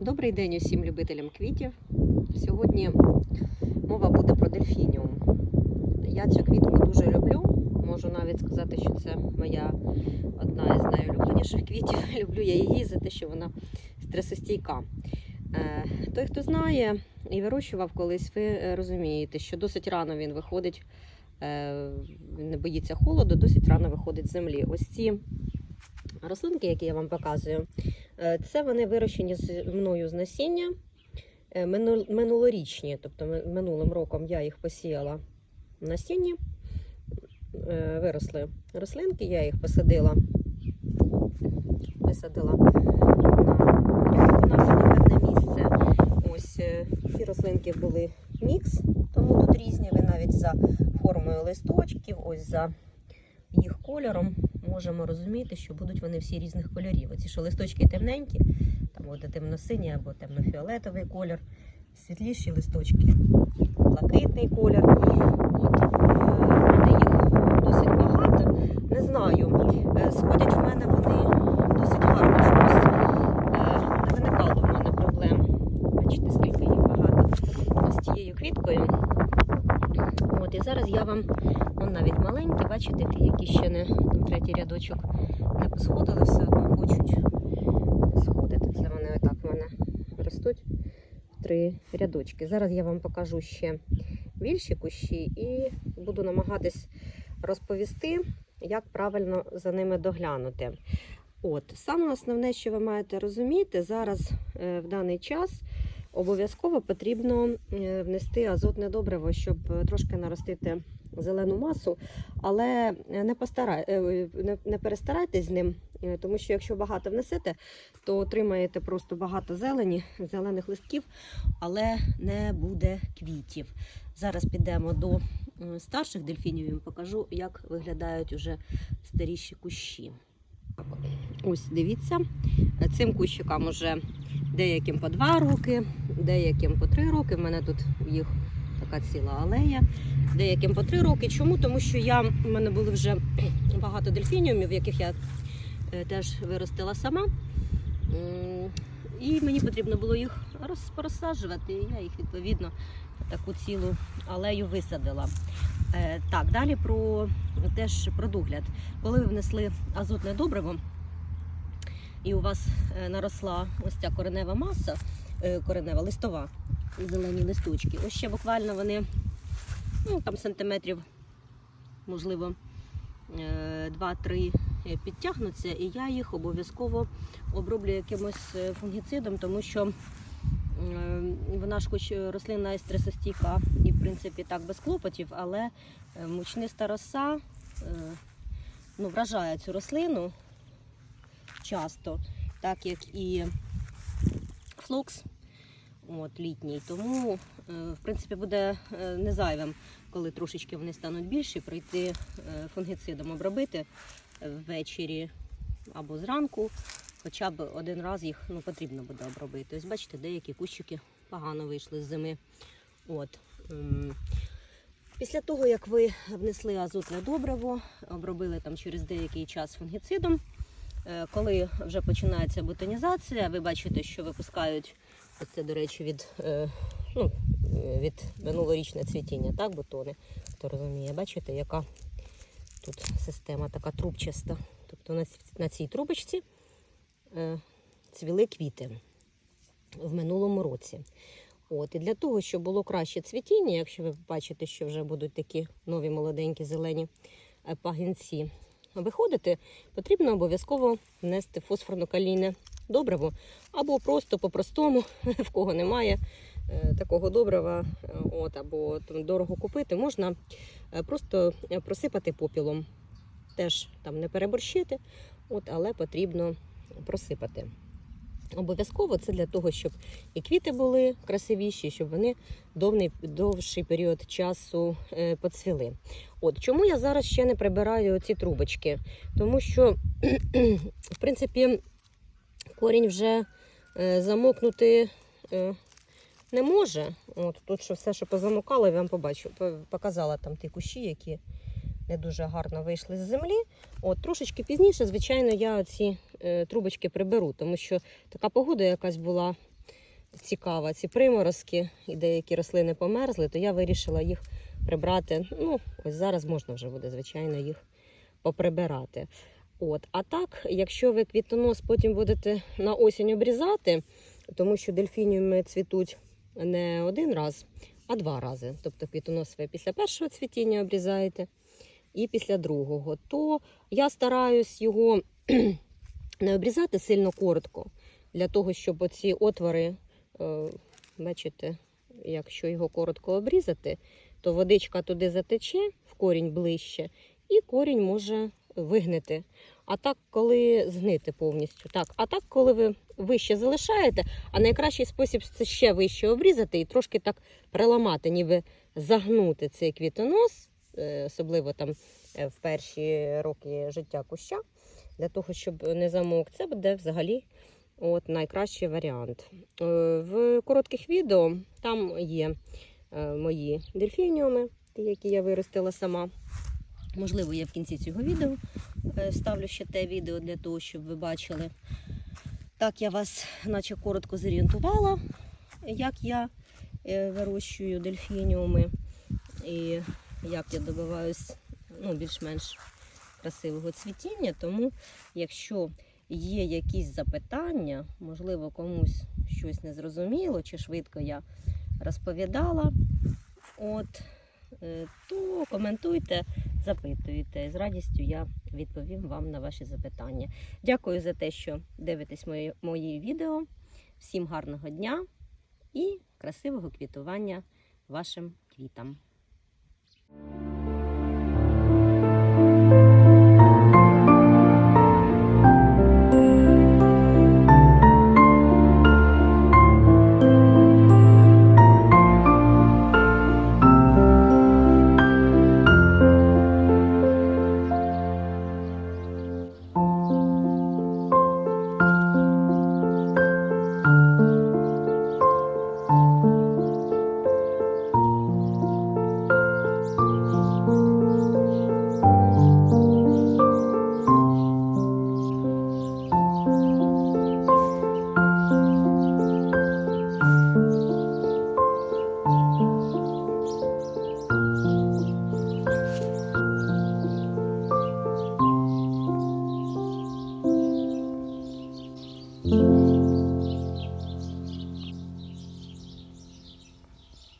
Добрий день усім любителям квітів. Сьогодні мова буде про дельфініум. Я цю квітку дуже люблю. Можу навіть сказати, що це моя одна із найулюбленіших квітів. Люблю я її за те, що вона стресостійка. Е, Той, хто знає і вирощував колись, ви е, розумієте, що досить рано він виходить, е, він не боїться холоду, досить рано виходить з землі. Ось ці рослинки, які я вам показую, Е, Це вони вирощені з мною з насіння е, минулорічні, тобто минулим роком я їх посіяла насінні, Е, виросли рослинки, я їх посадила, висадила на, певне місце. Ось е, ці рослинки були мікс, тому тут різні. Ви навіть за формою листочків, ось за їх кольором можемо розуміти, що будуть вони всі різних кольорів. Оці що листочки темненькі, там буде темно-синій або темно-фіолетовий колір, світліші листочки, блакитний колір. От, е, їх досить багато. Не знаю. е, Сходять в мене вони досить гарно чомусь. Е, Не виникало в мене проблем. Бачите, скільки їх багато з цією квіткою. От, і зараз я вам бачите, ті, які ще не там третій рядочок не посходили, все одно хочуть сходити. Це вони отак в мене ростуть три рядочки. Зараз я вам покажу ще більші кущі і буду намагатись розповісти, як правильно за ними доглянути. От, саме основне, що ви маєте розуміти, зараз е, в даний час обов'язково потрібно е, внести азотне добриво, щоб е, трошки наростити зелену масу, але не, постарай, е, не, перестарайтесь з ним, е, тому що якщо багато внесете, то отримаєте просто багато зелені, зелених листків, але не буде квітів. Зараз підемо до старших дельфінів і покажу, як виглядають уже старіші кущі. Ось дивіться, цим кущикам уже деяким по два роки, деяким по три роки. В мене тут їх така ціла алея. Деяким по три роки. Чому? Тому що я, в мене були вже багато дельфініумів, яких я е, теж виростила сама. І мені потрібно було їх роз- порозсаджувати. І я їх відповідно таку цілу алею висадила. Е, Так, далі про теж про догляд. Коли ви внесли азотне добриво, і у вас е, наросла ось ця коренева маса, коренева листова, зелені листочки. Ось ще буквально вони ну, там сантиметрів, можливо, е, 2-3 е, підтягнуться, і я їх обов'язково оброблю якимось е, фунгіцидом, тому що е, вона ж хоч рослина і стресостійка, і в принципі так без клопотів, але е, мучниста роса е, ну, вражає цю рослину часто, так як і флокс от, літній. Тому, е, в принципі, буде е, не зайвим, коли трошечки вони стануть більші, пройти е, фунгіцидом обробити е, ввечері або зранку. Хоча б один раз їх ну, потрібно буде обробити. Ось бачите, деякі кущики погано вийшли з зими. От. Після того, як ви внесли азотне добриво, обробили там через деякий час фунгіцидом, е, коли вже починається бутонізація, ви бачите, що випускають Оце, до речі, від, е, ну, від минулорічне цвітіння, так, бутони. Хто розуміє, бачите, яка тут система така трубчаста. Тобто на, на цій трубочці е, цвіли квіти в минулому році. От, і для того, щоб було краще цвітіння, якщо ви бачите, що вже будуть такі нові молоденькі зелені е, пагінці виходити, потрібно обов'язково внести фосфорно-калійне добриво або просто по-простому, в кого немає е, такого добрива, е, от, або там дорого купити, можна е, просто просипати попілом. Теж там не переборщити, от, але потрібно просипати. Обов'язково це для того, щоб і квіти були красивіші, щоб вони довний, довший період часу поцвіли. От чому я зараз ще не прибираю ці трубочки? Тому що, в принципі, корінь вже е, замокнути е, не може. От тут що все, що позамокало, я вам побачу, показала там ті кущі, які не дуже гарно вийшли з землі. От трошечки пізніше, звичайно, я ці е, трубочки приберу, тому що така погода якась була цікава. Ці приморозки і деякі рослини померзли, то я вирішила їх прибрати. Ну, ось зараз можна вже буде, звичайно, їх поприбирати. От. А так, якщо ви квітонос потім будете на осінь обрізати, тому що дельфініуми цвітуть не один раз, а два рази. Тобто квітонос ви після першого цвітіння обрізаєте і після другого, то я стараюсь його не обрізати сильно коротко, для того, щоб оці отвори, е, бачите, якщо його коротко обрізати, то водичка туди затече в корінь ближче, і корінь може вигнити. А так, коли згнити повністю. Так, а так, коли ви вище залишаєте, а найкращий спосіб це ще вище обрізати і трошки так приламати, ніби загнути цей квітонос, е, особливо там е, в перші роки життя куща, для того, щоб не замок. Це буде взагалі от, найкращий варіант. Е, В коротких відео там є мої дельфініуми, які я виростила сама. Можливо, я в кінці цього відео е, ставлю ще те відео для того, щоб ви бачили. Так, я вас, наче коротко зорієнтувала, як я е, вирощую дельфініуми і як я добиваюсь ну, більш-менш красивого цвітіння. Тому, якщо є якісь запитання, можливо, комусь щось не зрозуміло, чи швидко я розповідала, от, е, то коментуйте, запитуйте. З радістю я відповім вам на ваші запитання. Дякую за те, що дивитесь мої, мої відео. Всім гарного дня і красивого квітування вашим квітам.